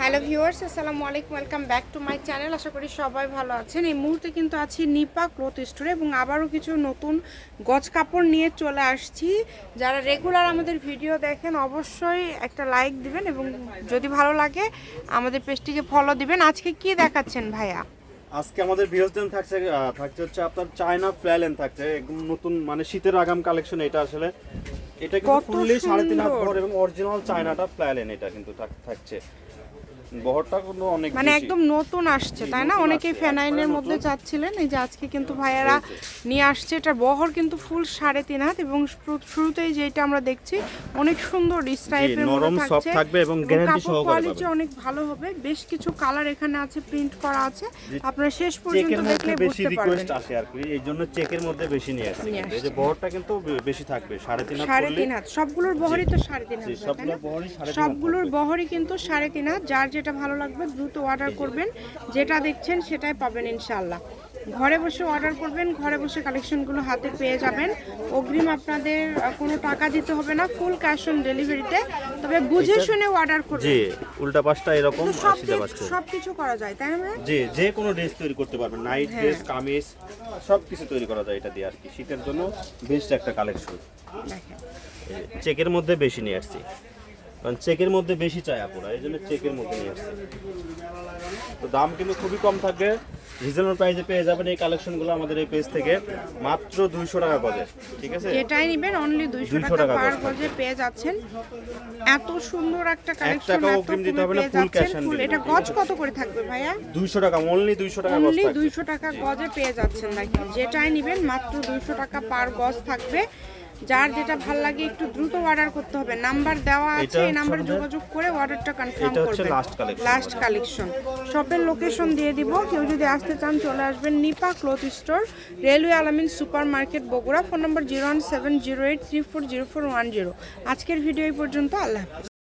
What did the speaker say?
Hello viewers আসসালামু আলাইকুম welcome back to my channel আশা করি সবাই ভালো আছেন। এই মুহূর্তে কিন্তু আছি নিপা ক্লথ স্টোরে এবং আবারও কিছু নতুন গজ কাপড় নিয়ে চলে আসছি। যারা রেগুলার আমাদের ভিডিও দেখেন, অবশ্যই একটা লাইক দিবেন এবং যদি ভালো লাগে, আমাদের পেজটিকে ফলো দিবেন। আজকে কি দেখাচ্ছেন ভাইয়া? আজকে আমাদের বিহস্টেন থাকছে থাকছে হচ্ছে আপনার চায়না ফ্ল্যালেন থাকছে। একদম নতুন মানে শীতের আগাম কালেকশন এটা আসলে। এটা কিন্তু ফুললি সাড়ে তিন হাত বড় এবং অরিজিনাল চায়নাটা প্ল্যান এটা কিন্তু থাকছে। বহরটা কিন্তু অনেক মানে একদম নতুন আসছে তাই না? অনেকেই ফেনাইনের মধ্যে। চাচ্ছিলেন এই যে আজকে কিন্তু ভাইয়ারা নিয়ে আসছে। এটা বহর কিন্তু ফুল সাড়ে তিন হাত এবং শুরুতেই যেটা আমরা দেখছি অনেক সুন্দর টাইপের নরম সফট থাকবে এবং গ্যারান্টি সহকারে কোয়ালিটি অনেক ভালো হবে। বেশ কিছু কালার এখানে আছে প্রিন্ট করা আছে। আপনারা শেষ পর্যন্ত দেখলে বেশি বুঝতে পারবেন। রিকোয়েস্ট আসে আর কি। এই জন্য চেকের মধ্যে বেশি নিয়ে আসছে। এই যে বহরটা কিন্তু বেশি থাকবে সাড়ে তিন হাত সাড়ে তিন হাত। সবগুলোর বহরই তো সাড়ে তিন হাত সবগুলোর বহরই কিন্তু সাড়ে তিন হাত। যার যেটা ভালো লাগবে দ্রুত অর্ডার করবেন। যেটা দেখছেন সেটাই পাবেন ইনশাল্লাহ ঘরে বসে অর্ডার করবেন ঘরে বসে কালেকশনগুলো হাতে পেয়ে যাবেন। অগ্রিম আপনাদের কোনো টাকা দিতে হবে না ফুল ক্যাশ অন ডেলিভারিতে তবে বুঝে শুনে অর্ডার করবেন। জি উল্টা পাশটা এরকম সব কিছু করা যায় তাই না জি যে কোনো ড্রেস তৈরি করতে পারবেন। নাইট হ্যাঁ। ড্রেস কামিজ সব কিছু তৈরি করা যায় এটা দিয়ে আর কি। শীতের জন্য বেস্ট একটা কালেকশন চেকের মধ্যে বেশি নিয়ে আসছি। কারণ চেকের মধ্যে বেশি চাই আপুরা এই জন্য চেকের মধ্যে নিয়ে আসছি। তো দাম কিন্তু খুবই কম থাকবে। রিজনেবল প্রাইসে পেয়ে যাবেন এই কালেকশনগুলো আমাদের এই পেজ থেকে। মাত্র দুইশো টাকা গজে ঠিক আছে? যেটাই নেবেন অনলি দুইশো 200 টাকা টাকা পার গজ। পেয়ে যাচ্ছেন। এত সুন্দর একটা কালেকশন এত অগ্রিম দিতে হবে না, full যাচ্ছেন। cash এটা গজ কত করে থাকবে ভাইয়া? দুইশো টাকা অনলি দুইশো টাকা গজ থাকবে। দুইশো টাকা গজে পেয়ে যাচ্ছেন দেখেন যেটাই নেবেন মাত্র দুইশো টাকা পার গজ থাকবে। যার যেটা ভালো লাগে একটু দ্রুত অর্ডার করতে হবে। নাম্বার দেওয়া আছে এই নাম্বারে যোগাযোগ করে অর্ডারটা কনফার্ম এটা হচ্ছে করবেন। লাস্ট কালেকশন শপের লোকেশন দিয়ে দিব। কেউ যদি আসতে চান চলে আসবেন Nipa cloth store railway Alamin super market Bogura. Phone number zero one seven zero eight three four zero four one zero আজকের ভিডিও এই পর্যন্ত আল্লাহ হাফিজ।